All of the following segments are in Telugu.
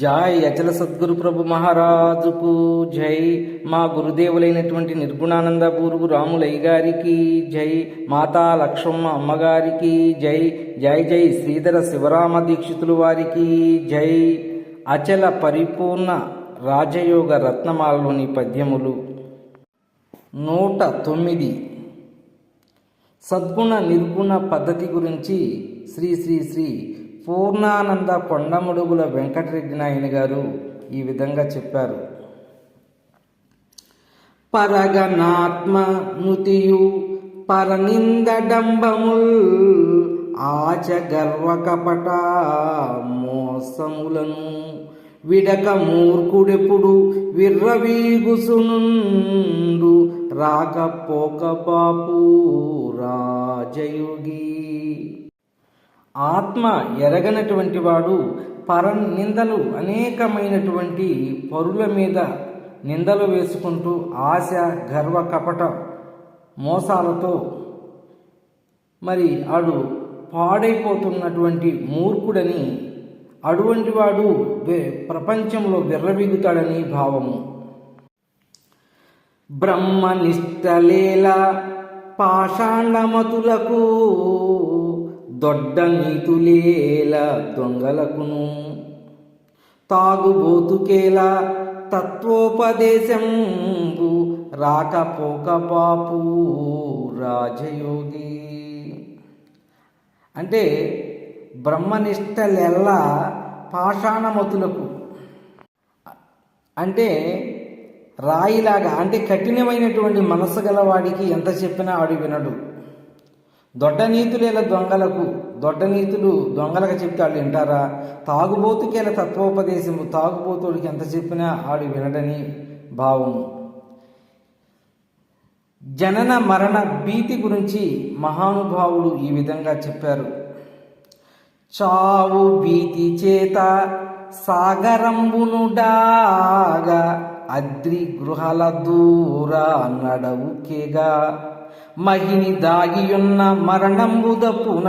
జై అచల సద్గురు ప్రభు మహారాజుకు జై మా గురుదేవులైనటువంటి నిర్గుణానంద గురువు రాములయ్య గారికి జై. మాతా లక్ష్మమ్మ అమ్మగారికి జై. జై జై శ్రీధర శివరామ దీక్షితులు వారికి జై. అచల పరిపూర్ణ రాజయోగ రత్నమాలలోని పద్యములు నూట తొమ్మిది. సద్గుణ నిర్గుణ పద్ధతి గురించి శ్రీ శ్రీ శ్రీ పూర్ణానంద కొండముడుగుల వెంకటరెడ్డి నాయన గారు ఈ విధంగా చెప్పారు. పరగనాత్మ నుతియు పరనిందడంబముల్ ఆచ కపట మోసములను విడక మూర్ఖుడెప్పుడు విర్రవీగుసునుండు రాకపోక బాపు రాజయోగి. ఆత్మ ఎరగనటువంటి వాడు పరం నిందలు అనేకమైనటువంటి పరుల మీద నిందలు వేసుకుంటూ ఆశ గర్వ కపట మోసాలతో మరి ఆడు పాడైపోతున్నటువంటి మూర్ఖుడని అటువంటి వాడు ప్రపంచంలో విర్రవిగుతాడని భావము. బ్రహ్మనిష్టలేల పాషాండమతులకు దొడ్డ నీతులేల దొంగలకును. తాగుబోతుకేలా తత్వోపదేశంబు రాకపోక బాపు రాజయోగి. అంటే బ్రహ్మనిష్టలెల్లా పాషాణమతులకు. అంటే రాయిలాగా అంటే కఠినమైనటువంటి మనసు గలవాడికి ఎంత చెప్పినా ఆడు వినడు. దొడ్డ నీతులేల దొంగలకు దొడ్డ నీతులు దొంగలకు చెప్తే వాళ్ళు వింటారా? తాగుబోతుకేల తత్వోపదేశము తాగుబోతుడికి ఎంత చెప్పినా ఆడు వినడని భావము జనన మరణ భీతి గురించి మహానుభావుడు ఈ విధంగా చెప్పారు. చావు భీతి చేత సాగరంబునుడాగా అద్రి గృహాల దూరా నడవుకేగా. మహిని దాగియున్న మరణంబుదపున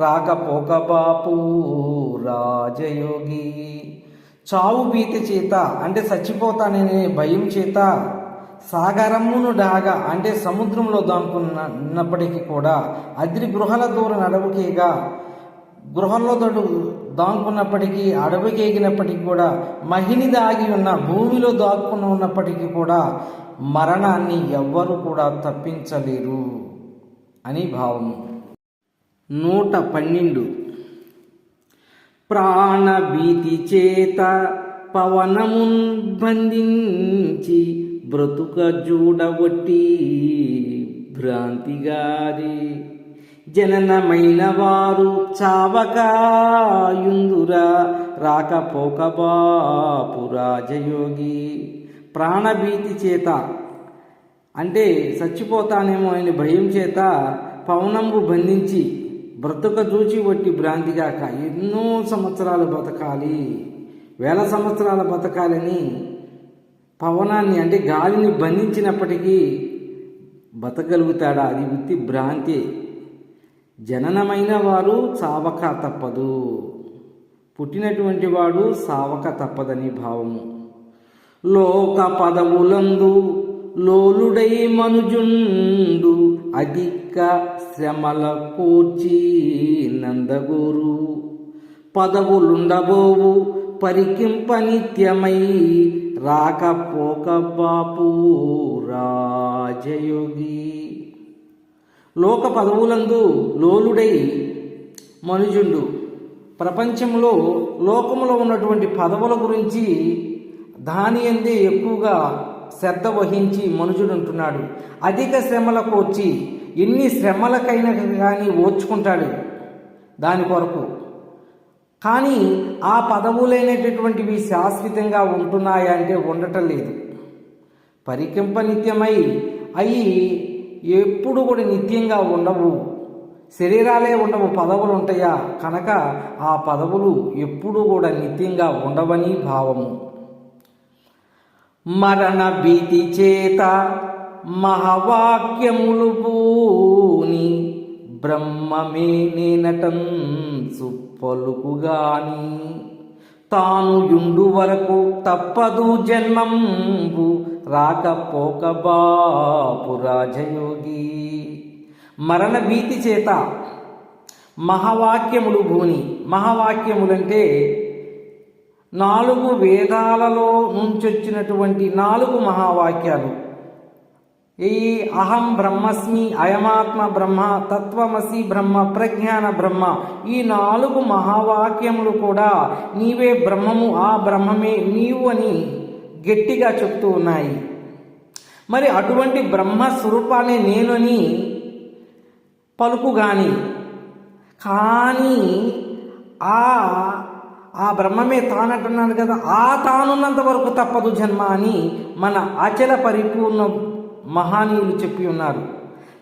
రాకపోక బాపు రాజయోగి. చావు భీతి చేత అంటే చచ్చిపోతాననే భయం చేత సాగరమును డాగా అంటే సముద్రంలో దాంకున్నప్పటికీ కూడా అద్రి గృహల దూర నడవుకేగా గృహంలో దొడు దాంకున్నప్పటికీ అడవికి ఎగినప్పటికీ కూడా మహిని దాగి ఉన్న భూమిలో దాక్కుని ఉన్నప్పటికీ కూడా మరణాన్ని ఎవ్వరు కూడా తప్పించలేరు అని భావం నూట పన్నెండు. ప్రాణభీతి చేత పవనమున్ బంధించి బ్రతుక జూడగొట్టి భ్రాంతిగారి. జననమైన వారు చావకాయుందురా రాకపోక బాపు రాజయోగి. ప్రాణభీతి చేత. అంటే చచ్చిపోతానేమో అని భయం చేత పవనంబు బంధించి బ్రతుక చూచి వట్టి భ్రాంతిగాక ఎన్నో సంవత్సరాలు బతకాలి. వేల సంవత్సరాల బతకాలని పవనాన్ని అంటే గాలిని బంధించినప్పటికీ బతకగలుగుతాడా? అది వృత్తి భ్రాంతి. జననమైన వారు చావక తప్పదు. పుట్టినటువంటి వాడు సావక తప్పదని భావము. లోక పదవులందు లోలుడై మనుజుండు అధిక శ్రమల కూర్చి నందగోరు. పదవులుండబోవు పరికింప నిత్యమై రాకపోక బాపు రాజయోగి. లోక పదవులందు లోలుడై మనుజుండు. ప్రపంచంలో లోకములో ఉన్నటువంటి పదవుల గురించి దాని అందే ఎక్కువగా శ్రద్ధ వహించి మనుషుడుంటున్నాడు అధిక శ్రమలకు వచ్చి ఎన్ని శ్రమలకైనా కానీ ఓర్చుకుంటాడు దాని కొరకు. కానీ ఆ పదవులైనటువంటివి శాశ్వతంగా ఉంటున్నాయా అంటే ఉండటం లేదు. పరికింప నిత్యమై అయి ఎప్పుడు కూడా నిత్యంగా ఉండవు. శరీరాలే ఉండవు పదవులు ఉంటాయా కనుక ఆ పదవులు ఎప్పుడు కూడా నిత్యంగా ఉండవని భావము. మరణ భీతి చేత మహవాక్యములు పూని బ్రహ్మమే నేనటం సుప్పలుకుగాని తాను యుండు వరకు తప్పదు జన్మంబు రాకపోక బాపు రాజయోగి. మరణ భీతి చేత మహావాక్యములు భూని మహావాక్యములంటే నాలుగు వేదాలలో నుంచొచ్చినటువంటి నాలుగు మహావాక్యాలు. ఈ అహం బ్రహ్మస్మి అయమాత్మ బ్రహ్మ తత్వమసి బ్రహ్మ ప్రజ్ఞాన బ్రహ్మ ఈ నాలుగు మహావాక్యములు కూడా నీవే బ్రహ్మము ఆ బ్రహ్మమే నీవు అని గట్టిగా చెప్తూ ఉన్నాయి. మరి అటువంటి బ్రహ్మ స్వరూపాన్ని నేనని పలుకు గాని కానీ ఆ ఆ బ్రహ్మమే తానంటున్నాడు కదా ఆ తానున్నంత వరకు తప్పదు జన్మ అని మన అచల పరిపూర్ణ మహానీయులు చెప్పి ఉన్నారు.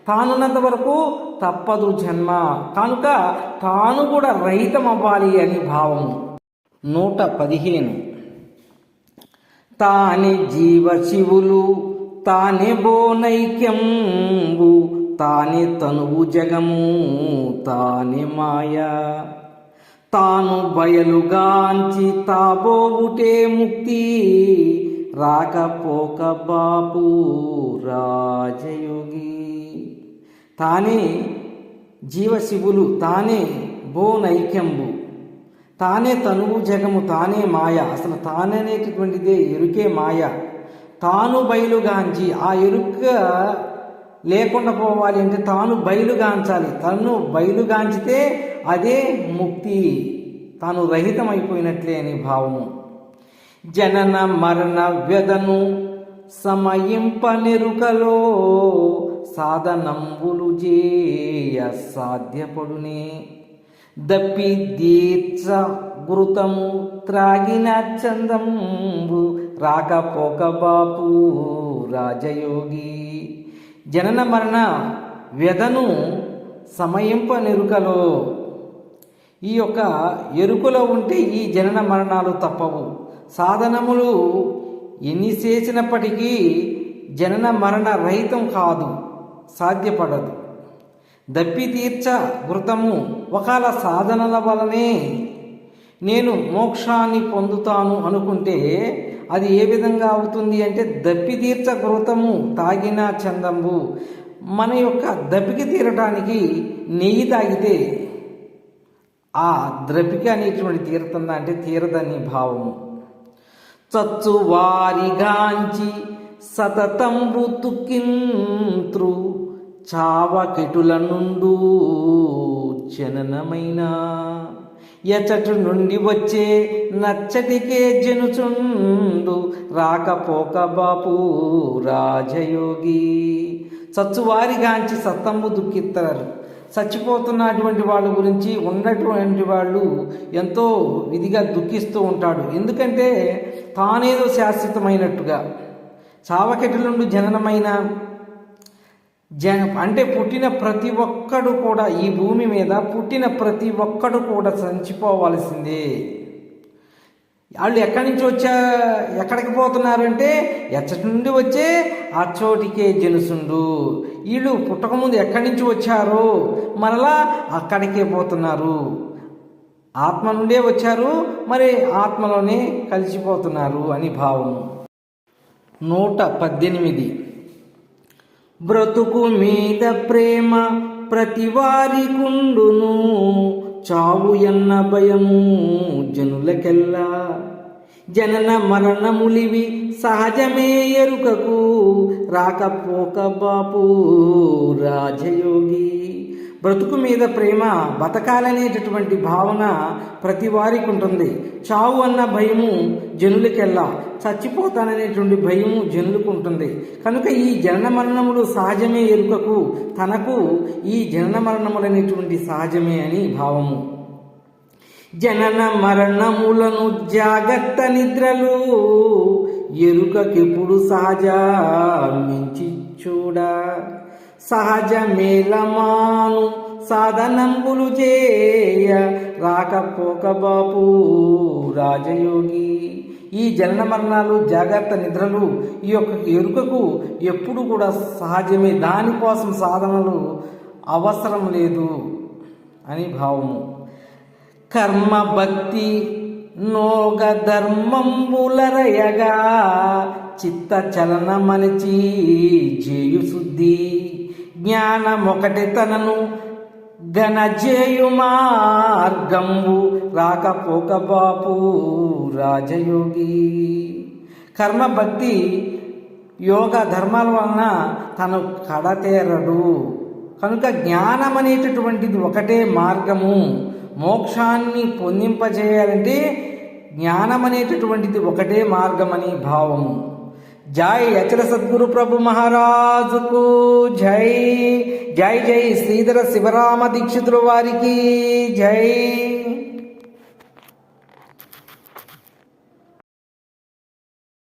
తానున్నంత వరకు తప్పదు జన్మ. కనుక తాను కూడా రహితం అవ్వాలి అని భావము. నూట పదిహేను. తానే జీవ శివులు తానే బోనైక్యంబు తానే తనువు జగము తానే మాయా. తాను బయలుగాంచి తాబోగుటే ముక్తి. రాకపోక బాపు రాజయోగి. తానే జీవశివులు తానే బోనైక్యంబు. తానే తనువు జగము తానే మాయ. అసలు తాననేటటువంటిదే ఎరుకే మాయ. తాను బయలుగాంచి ఆ ఎరుక లేకుండా పోవాలి అంటే తాను బయలుగాంచాలి. తను బయలుగాంచితే అదే ముక్తి. తాను రహితమైపోయినట్లే అని భావము. జనన మరణ వ్యధను సమయింపనెరుకలో సాధనంబులు చేయ సాధ్యపడునే. దప్పి దీర్చ గురుతము త్రాగిన చందంబు రాకపోక బాపు రాజయోగి. జనన మరణ వ్యధను సమయింపనెరుకలో ఈ యొక్క ఎరుకలో ఉంటే ఈ జనన మరణాలు తప్పవు. సాధనములు ఎన్ని చేసినప్పటికీ జనన మరణ రహితం కాదు సాధ్యపడదు. దప్పి తీర్చ వృతము ఒకవేళ సాధనల వలనే నేను మోక్షాన్ని పొందుతాను అనుకుంటే అది ఏ విధంగా అవుతుంది అంటే దప్పితీర్చ తీర్చ తాగిన చందంబు. మన యొక్క దప్పికి తీరటానికి నెయ్యి తాగితే ఆ ద్రపిక అనేటువంటి తీరుతుందా అంటే తీరదని భావము. చచ్చు వారిగాంచి సతతం ఋతుకింత్రు చావకెటుల నుండు జననమైన ఎచటు నుండి వచ్చే నచ్చటికే జనుచుండు. రాకపోక బాపు రాజయోగి. చచ్చువారిగాంచి సత్తంబు దుఃఖిస్తారు చచ్చిపోతున్నటువంటి వాళ్ళ గురించి ఉన్నటువంటి వాళ్ళు ఎంతో విధిగా దుఃఖిస్తూ ఉంటాడు. ఎందుకంటే తానేదో శాశ్వతమైనట్టుగా చావకెటులుండు జననమైన జన అంటే పుట్టిన ప్రతి ఒక్కడు కూడా ఈ భూమి మీద పుట్టిన ప్రతి ఒక్కడు కూడా చచ్చిపోవాల్సిందే వాళ్ళు ఎక్కడి నుంచి వచ్చా ఎక్కడికి పోతున్నారు అంటే ఎచ్చటి నుండి వచ్చే ఆ చోటికే జనుసుండు. వీళ్ళు పుట్టకముందు ఎక్కడి నుంచి వచ్చారు? మరలా అక్కడికే పోతున్నారు. ఆత్మ నుండే వచ్చారు మరి ఆత్మలోనే కలిసిపోతున్నారు అని భావం నూట పద్దెనిమిది. బ్రతుకు మీద ప్రేమ ప్రతివారి కుండును చావు ఎన్న భయము జనులకెల్లా. జనన మరణములివి సహజమే ఎరుకకు రాకపోక బాపు రాజయోగి. బ్రతుకు మీద ప్రేమ బతకాలనేటటువంటి భావన ప్రతి వారికి ఉంటుంది. చావు అన్న భయము జనులకెల్లా. చచ్చిపోతాననేటువంటి భయము జనులకు ఉంటుంది. కనుక ఈ జనన మరణములు సహజమే ఎరుకకు తనకు ఈ జనన మరణములు అనేటువంటి సహజమే అని భావము. జనన మరణములను జాగ్రత్త నిద్రలు ఎరుకకెప్పుడు సహజ మించి చూడ. సహజ మేలమాను సాధనంబులు చేయ రాకపోక బాపు రాజయోగి. ఈ జనన మరణాలు జాగ్రత్త నిద్రలు ఈ యొక్క ఎరుకకు ఎప్పుడు కూడా సహజమే. దానికోసం సాధనలు అవసరం లేదు అని భావము. కర్మ భక్తి నోగ ధర్మంబులరయగా చిత్త చలనమనిచి చేయు శుద్ధి జ్ఞానమొకటి తనను ఘనజేయు మార్గంబు రాకపోక బాపు రాజయోగి. కర్మ భక్తి యోగ ధర్మాల వలన తను కడతేరడు. కనుక జ్ఞానం అనేటటువంటిది ఒకటే మార్గము. మోక్షాన్ని పొందింపజేయాలంటే జ్ఞానం అనేటటువంటిది ఒకటే మార్గమని భావము. జై అచల సద్గురు ప్రభు మహారాజుకు జై. జై జై శ్రీధర శివరామ దీక్షితుల వారికి జై.